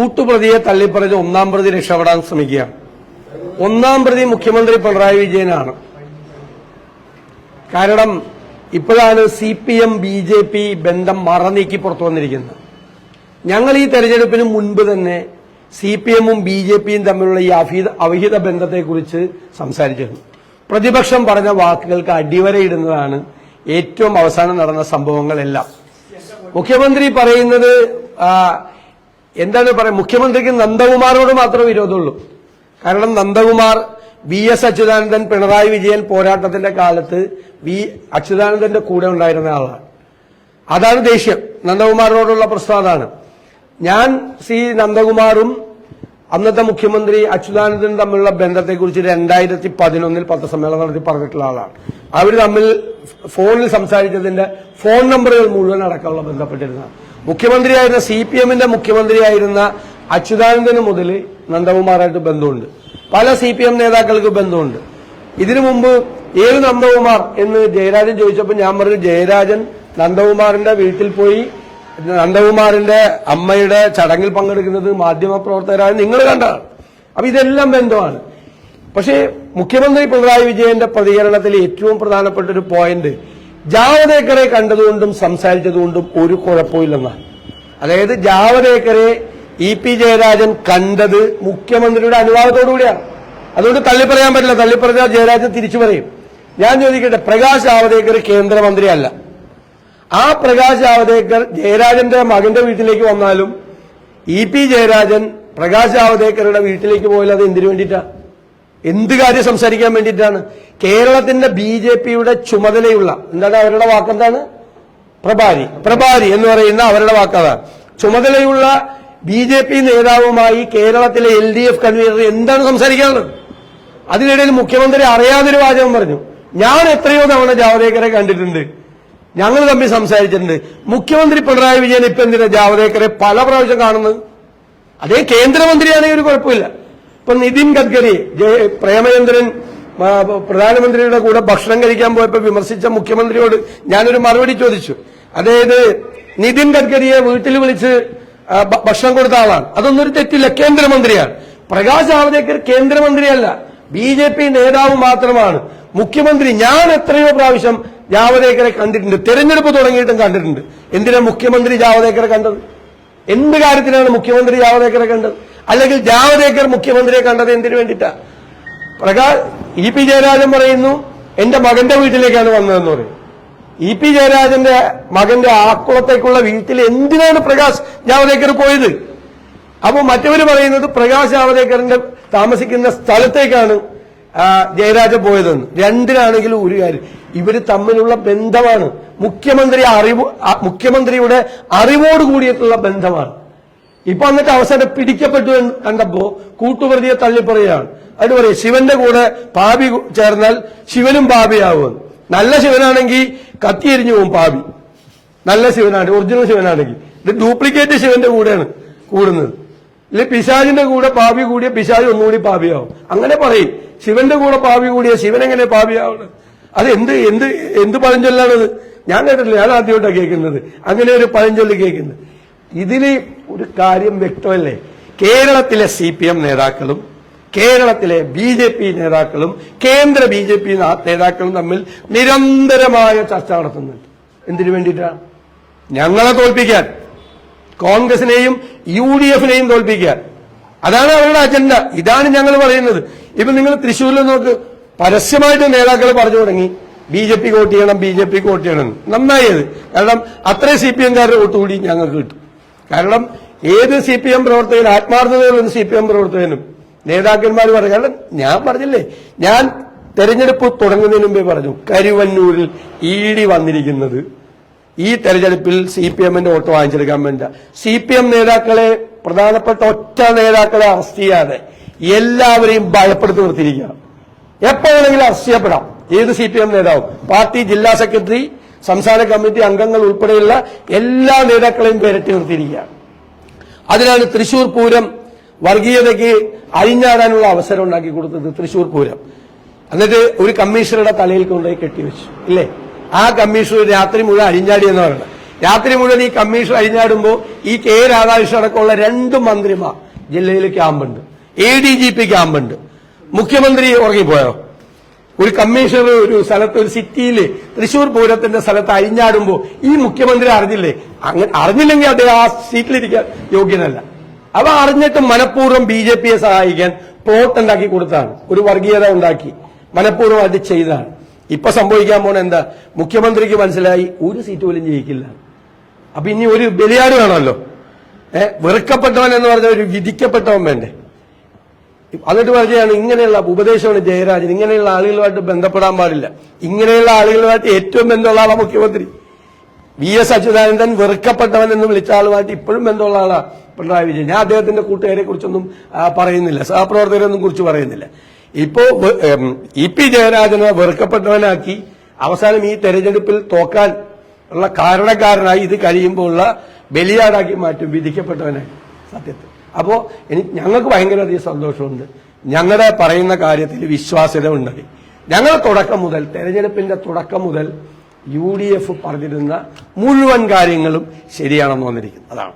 കൂട്ടുപ്രതിയെ തള്ളിപ്പറഞ്ഞ് ഒന്നാം പ്രതി രക്ഷപ്പെടാൻ ശ്രമിക്കുകയാണ് ഒന്നാം പ്രതി മുഖ്യമന്ത്രി പിണറായി വിജയനാണ്. കാരണം ഇപ്പോഴാണ് C P M B J P ബന്ധം മറനീക്കി പുറത്തു വന്നിരിക്കുന്നത്. ഞങ്ങൾ ഈ തെരഞ്ഞെടുപ്പിന് മുൻപ് തന്നെ സി പി എമ്മും ബി ജെ പിയും തമ്മിലുള്ള ഈ അവിഹിത ബന്ധത്തെക്കുറിച്ച് സംസാരിച്ചിരുന്നു. പ്രതിപക്ഷം പറഞ്ഞ വാക്കുകൾക്ക് അടിവരയിടുന്നതാണ് ഏറ്റവും അവസാനം നടന്ന സംഭവങ്ങളെല്ലാം. മുഖ്യമന്ത്രി പറയുന്നത് എന്താണ് പറയുക മുഖ്യമന്ത്രിക്ക് നന്ദകുമാറിനോട് മാത്രമേ വിരോധമുള്ളൂ. കാരണം നന്ദകുമാർ വി എസ് അച്യുതാനന്ദൻ പിണറായി വിജയൻ പോരാട്ടത്തിന്റെ കാലത്ത് വി അച്യുതാനന്ദന്റെ കൂടെ ഉണ്ടായിരുന്ന ആളാണ്. അതാണ് ദേഷ്യം. നന്ദകുമാറിനോടുള്ള പ്രശ്നം അതാണ്. ഞാൻ സി നന്ദകുമാറും അന്നത്തെ മുഖ്യമന്ത്രി അച്യുതാനന്ദനും തമ്മിലുള്ള ബന്ധത്തെക്കുറിച്ച് രണ്ടായിരത്തി പതിനൊന്നിൽ പത്രസമ്മേളനം നടത്തി പറഞ്ഞിട്ടുള്ള ആളാണ്. അവർ തമ്മിൽ ഫോണിൽ സംസാരിച്ചതിന്റെ ഫോൺ നമ്പറുകൾ മുഴുവൻ അടക്കമുള്ള ബന്ധപ്പെട്ടിരുന്നതാണ്. മുഖ്യമന്ത്രിയായിരുന്ന സി പി എമ്മിന്റെ മുഖ്യമന്ത്രിയായിരുന്ന അച്യുതാനന്ദന് മുതൽ നന്ദകുമാറായിട്ട് ബന്ധമുണ്ട്. പല സി പി എം നേതാക്കൾക്ക് ബന്ധമുണ്ട്. ഇതിനു മുമ്പ് ഏത് നന്ദകുമാർ എന്ന് ജയരാജൻ ചോദിച്ചപ്പോൾ ഞാൻ പറഞ്ഞു ജയരാജൻ നന്ദകുമാറിന്റെ വീട്ടിൽ പോയി നന്ദകുമാറിന്റെ അമ്മയുടെ ചടങ്ങിൽ പങ്കെടുക്കുന്നത് മാധ്യമപ്രവർത്തകരായ നിങ്ങൾ കണ്ടതാണ്. അപ്പൊ ഇതെല്ലാം ബന്ധമാണ്. പക്ഷേ മുഖ്യമന്ത്രി പിണറായി വിജയന്റെ പ്രതികരണത്തിൽ ഏറ്റവും പ്രധാനപ്പെട്ട ഒരു പോയിന്റ് ജാവദേക്കറെ കണ്ടതുകൊണ്ടും സംസാരിച്ചതുകൊണ്ടും ഒരു കുഴപ്പമില്ലെന്നാണ് അതായത് ജാവദേക്കറെ ഇ പി ജയരാജൻ കണ്ടത് മുഖ്യമന്ത്രിയുടെ അനുവാദത്തോടുകൂടിയാണ് അതുകൊണ്ട് തള്ളിപ്പറയാൻ പറ്റില്ല തള്ളിപ്പറഞ്ഞാൽ ജയരാജൻ തിരിച്ചു പറയും. ഞാൻ ചോദിക്കട്ടെ പ്രകാശ് ജാവദേക്കർ കേന്ദ്രമന്ത്രിയല്ല. ആ പ്രകാശ് ജാവദേക്കർ ജയരാജന്റെ മകന്റെ വീട്ടിലേക്ക് വന്നാലും ഇ പി ജയരാജൻ പ്രകാശ് ജാവദേക്കറുടെ വീട്ടിലേക്ക് പോയാൽ അത് എന്തിനു വേണ്ടിയിട്ടാ? എന്ത് കാര്യം സംസാരിക്കാൻ വേണ്ടിയിട്ടാണ്? കേരളത്തിന്റെ ബി ജെ പിയുടെ ചുമതലയുള്ള എന്താണ് അവരുടെ വാക്കെന്താണ് പ്രഭാരി. പ്രഭാരി എന്ന് പറയുന്ന അവരുടെ വാക്കതാണ് ചുമതലയുള്ള ബി ജെ പി നേതാവുമായി കേരളത്തിലെ എൽ ഡി എഫ് കൺവീനർ എന്താണ് സംസാരിക്കാനുള്ളത്? അതിനിടയിൽ മുഖ്യമന്ത്രി അറിയാതൊരു വാചകം പറഞ്ഞു. ഞാൻ എത്രയോ തവണ ജാവദേക്കറെ കണ്ടിട്ടുണ്ട്. ഞങ്ങൾ തമ്മിൽ സംസാരിച്ചിട്ടുണ്ട്. മുഖ്യമന്ത്രി പിണറായി വിജയൻ ഇപ്പൊ എന്തിനാ ജാവദേക്കറെ പല പ്രാവശ്യം കാണുന്നത്? അതേ കേന്ദ്രമന്ത്രിയാണെങ്കിൽ ഒരു കുഴപ്പമില്ല. ഇപ്പൊ നിതിൻ ഗഡ്കരി പ്രേമചന്ദ്രൻ പ്രധാനമന്ത്രിയുടെ കൂടെ ഭക്ഷണം കഴിക്കാൻ പോയപ്പോ വിമർശിച്ച മുഖ്യമന്ത്രിയോട് ഞാനൊരു മറുപടി ചോദിച്ചു. അതായത് നിതിൻ ഗഡ്കരിയെ വീട്ടിൽ വിളിച്ച് ഭക്ഷണം കൊടുത്ത ആളാണ്. അതൊന്നൊരു തെറ്റില്ല. കേന്ദ്രമന്ത്രിയാണ്. പ്രകാശ് ജാവദേക്കർ കേന്ദ്രമന്ത്രിയല്ല. ബി ജെ പി നേതാവ് മാത്രമാണ്. മുഖ്യമന്ത്രി ഞാൻ എത്രയോ പ്രാവശ്യം ജാവദേക്കറെ കണ്ടിട്ടുണ്ട്. തെരഞ്ഞെടുപ്പ് തുടങ്ങിയിട്ടും കണ്ടിട്ടുണ്ട്. എന്തിനാ മുഖ്യമന്ത്രി ജാവദേക്കറെ കണ്ടത്? എന്ത് കാര്യത്തിനാണ് മുഖ്യമന്ത്രി ജാവദേക്കറെ കണ്ടത്? അല്ലെങ്കിൽ ജാവദേക്കർ മുഖ്യമന്ത്രിയെ കണ്ടത് എന്തിനു വേണ്ടിയിട്ടാ? പ്രകാശ് ഇ പി ജയരാജൻ പറയുന്നു എന്റെ മകന്റെ വീട്ടിലേക്കാണ് വന്നതെന്ന് പറയും. ഇ പി ജയരാജന്റെ മകന്റെ ആക്കുളത്തേക്കുള്ള വീട്ടിൽ എന്തിനാണ് പ്രകാശ് ജാവദേക്കർ പോയത്? അപ്പോൾ മറ്റവര് പറയുന്നത് പ്രകാശ് ജാവദേക്കറിന്റെ താമസിക്കുന്ന സ്ഥലത്തേക്കാണ് ജയരാജ പോയതെന്ന്. രണ്ടിനാണെങ്കിലും ഒരു കാര്യം ഇവർ തമ്മിലുള്ള ബന്ധമാണ്. മുഖ്യമന്ത്രി അറിവ് മുഖ്യമന്ത്രിയുടെ അറിവോട് കൂടിയിട്ടുള്ള ബന്ധമാണ്. ഇപ്പൊ എന്നിട്ട് അവസാനം പിടിക്കപ്പെട്ടു എന്ന് കണ്ടപ്പോ കൂട്ടുപ്രതിയെ തള്ളിപ്പറയാണ് അതിന് പറയും ശിവന്റെ കൂടെ പാപി ചേർന്നാൽ ശിവനും പാപിയാവും. നല്ല ശിവനാണെങ്കിൽ കത്തിയെരിഞ്ഞു പോകും പാപി. നല്ല ശിവനാണ് ഒറിജിനൽ ശിവനാണെങ്കിൽ. ഇത് ഡ്യൂപ്ലിക്കേറ്റ് ശിവന്റെ കൂടെയാണ് കൂടുന്നത്. ഇല്ല പിശാജിന്റെ കൂടെ പാപി കൂടിയ പിശാജ് ഒന്നുകൂടി പാപിയാവും. അങ്ങനെ പറയും. ശിവന്റെ കൂടെ പാപി കൂടിയ ശിവൻ എങ്ങനെ പാപിയാവുന്നത് അത് എന്ത് എന്ത് എന്ത് പഴഞ്ചൊല്ലാണത് ഞാൻ കേട്ടിട്ടില്ല. ഞാൻ ആദ്യമായിട്ടാണ് കേൾക്കുന്നത്. അങ്ങനെ ഒരു പഴഞ്ചൊല്ല് കേൾക്കുന്നത്. ഇതിൽ ഒരു കാര്യം വ്യക്തമല്ലേ? കേരളത്തിലെ സി പി എം നേതാക്കളും കേരളത്തിലെ ബി ജെ പി നേതാക്കളും കേന്ദ്ര ബി ജെ പി നേതാക്കളും തമ്മിൽ നിരന്തരമായ ചർച്ച നടത്തുന്നുണ്ട്. എന്തിനു വേണ്ടിയിട്ടാണ് ഞങ്ങളെ തോൽപ്പിക്കാൻ. കോൺഗ്രസിനെയും യു ഡി എഫിനെയും തോൽപ്പിക്കാൻ. അതാണ് അവരുടെ അജണ്ട. ഇതാണ് ഞങ്ങൾ പറയുന്നത്. ഇപ്പൊ നിങ്ങൾ തൃശ്ശൂരിൽ നോക്ക്. പരസ്യമായിട്ട് നേതാക്കൾ പറഞ്ഞു തുടങ്ങി. ബി ജെ പിക്ക് വോട്ട് ചെയ്യണം ബി ജെ പിക്ക് വോട്ട് ചെയ്യണം. നന്നായത് കാരണം അത്രയും സി പി എംകാരുടെ വോട്ട് കൂടി ഞങ്ങൾക്ക് കിട്ടും. കാരണം ഏത് സി പി എം പ്രവർത്തകൻ ആത്മാർത്ഥതയുള്ള സി പി എം പ്രവർത്തകനും നേതാക്കന്മാർ പറഞ്ഞു കാരണം ഞാൻ പറഞ്ഞില്ലേ ഞാൻ തെരഞ്ഞെടുപ്പ് തുടങ്ങുന്നതിന് മുമ്പേ പറഞ്ഞു കരുവന്നൂരിൽ ഡി വന്നിരിക്കുന്നത്. ഈ തെരഞ്ഞെടുപ്പിൽ സി പി എമ്മിന്റെ വോട്ട് വാങ്ങിച്ചെടുക്കാൻ വേണ്ട. സി പി എം നേതാക്കളെ പ്രധാനപ്പെട്ട ഒറ്റ നേതാക്കളെ അറസ്റ്റ് ചെയ്യാതെ എല്ലാവരെയും ഭയപ്പെടുത്തി നിർത്തിയിരിക്കുക. എപ്പോഴാണെങ്കിലും അറസ്റ്റ് ചെയ്യപ്പെടാം. ഏത് സി പി എം നേതാവും? പാർട്ടി ജില്ലാ സെക്രട്ടറി സംസ്ഥാന കമ്മിറ്റി അംഗങ്ങൾ ഉൾപ്പെടെയുള്ള എല്ലാ നേതാക്കളെയും പേരട്ടി നിർത്തിയിരിക്കുകയാണ്. അതിനാണ് തൃശൂർ പൂരം വർഗീയതയ്ക്ക് അഴിഞ്ഞാടാനുള്ള അവസരം ഉണ്ടാക്കി കൊടുത്തത് തൃശൂർ പൂരം. എന്നിട്ട് ഒരു കമ്മീഷണറുടെ തലയിൽ കൊണ്ടുപോയി കെട്ടിവെച്ചു ഇല്ലേ? ആ കമ്മീഷണർ രാത്രി മുഴുവൻ അഴിഞ്ഞാടി എന്ന് പറയുന്നത്. രാത്രി മുഴുവൻ ഈ കമ്മീഷണർ അഴിഞ്ഞാടുമ്പോൾ ഈ കെ രാധാകൃഷ്ണൻ അടക്കമുള്ള രണ്ട് മന്ത്രിമാർ ജില്ലയിൽ ക്യാമ്പുണ്ട്. എ ഡി ജി പി ക്യാമ്പുണ്ട്. മുഖ്യമന്ത്രി ഉറങ്ങിപ്പോയോ? ഒരു കമ്മീഷണർ ഒരു സ്ഥലത്ത് ഒരു സിറ്റിയിൽ തൃശൂർ പൂരത്തിന്റെ സ്ഥലത്ത് അഴിഞ്ഞാടുമ്പോൾ ഈ മുഖ്യമന്ത്രി അറിഞ്ഞില്ലേ? അങ്ങനെ അറിഞ്ഞില്ലെങ്കിൽ അദ്ദേഹം ആ സീറ്റിലിരിക്കാൻ യോഗ്യനല്ല. അവ അറിഞ്ഞിട്ട് മനഃപൂർവം ബി ജെ പിയെ സഹായിക്കാൻ പ്ലോട്ട് ഉണ്ടാക്കി കൊടുത്താണ്. ഒരു വർഗീയത ഉണ്ടാക്കി. മനഃപൂർവം അത് ചെയ്തതാണ് ഇപ്പൊ സംഭവിക്കാൻ പോണ എന്താ? മുഖ്യമന്ത്രിക്ക് മനസ്സിലായി ഒരു സീറ്റ് പോലും ജയിക്കില്ല. അപ്പൊ ഇനി ഒരു ബലിയാട് വേണമല്ലോ. ഏഹ് വെറുക്കപ്പെട്ടവൻ എന്ന് പറഞ്ഞ ഒരു വിധിക്കപ്പെട്ടവൻ വേണ്ടേ? എന്നിട്ട് പറയുകയാണ് ഇങ്ങനെയുള്ള ഉപദേശമാണ് ജയരാജൻ. ഇങ്ങനെയുള്ള ആളുകളുമായിട്ട് ബന്ധപ്പെടാൻ പാടില്ല. ഇങ്ങനെയുള്ള ആളുകളുമായിട്ട് ഏറ്റവും ബന്ധമുള്ള ആളാണ് മുഖ്യമന്ത്രി. വി എസ് അച്യുതാനന്ദൻ വെറുക്കപ്പെട്ടവൻ എന്ന് വിളിച്ച ആളുമായിട്ട് ഇപ്പോഴും ബന്ധമുള്ള ആളാണ് പിണറായി വിജയൻ. ഞാൻ അദ്ദേഹത്തിന്റെ കൂട്ടുകാരെ കുറിച്ചൊന്നും പറയുന്നില്ല. സഹപ്രവർത്തകരെയൊന്നും കുറിച്ച് പറയുന്നില്ല. ഇപ്പോ ഇ പി ജയരാജനെ വെറുക്കപ്പെട്ടവനാക്കി അവസാനം ഈ തെരഞ്ഞെടുപ്പിൽ തോക്കാൻ ഉള്ള കാരണക്കാരനായി ഇത് കഴിയുമ്പോൾ ഉള്ള ബലിയാടാക്കി മാറ്റും വിധിക്കപ്പെട്ടവനായി. സത്യത്തിൽ. അപ്പോ എനിക്ക് ഞങ്ങൾക്ക് ഭയങ്കരധികം സന്തോഷമുണ്ട്. ഞങ്ങളുടെ പറയുന്ന കാര്യത്തിൽ വിശ്വാസ്യത ഉണ്ടായി ഞങ്ങൾ തുടക്കം മുതൽ തെരഞ്ഞെടുപ്പിന്റെ തുടക്കം മുതൽ യു ഡി എഫ് പറഞ്ഞിരുന്ന മുഴുവൻ കാര്യങ്ങളും ശരിയാണെന്ന് വന്നിരിക്കുന്നു. അതാണ്.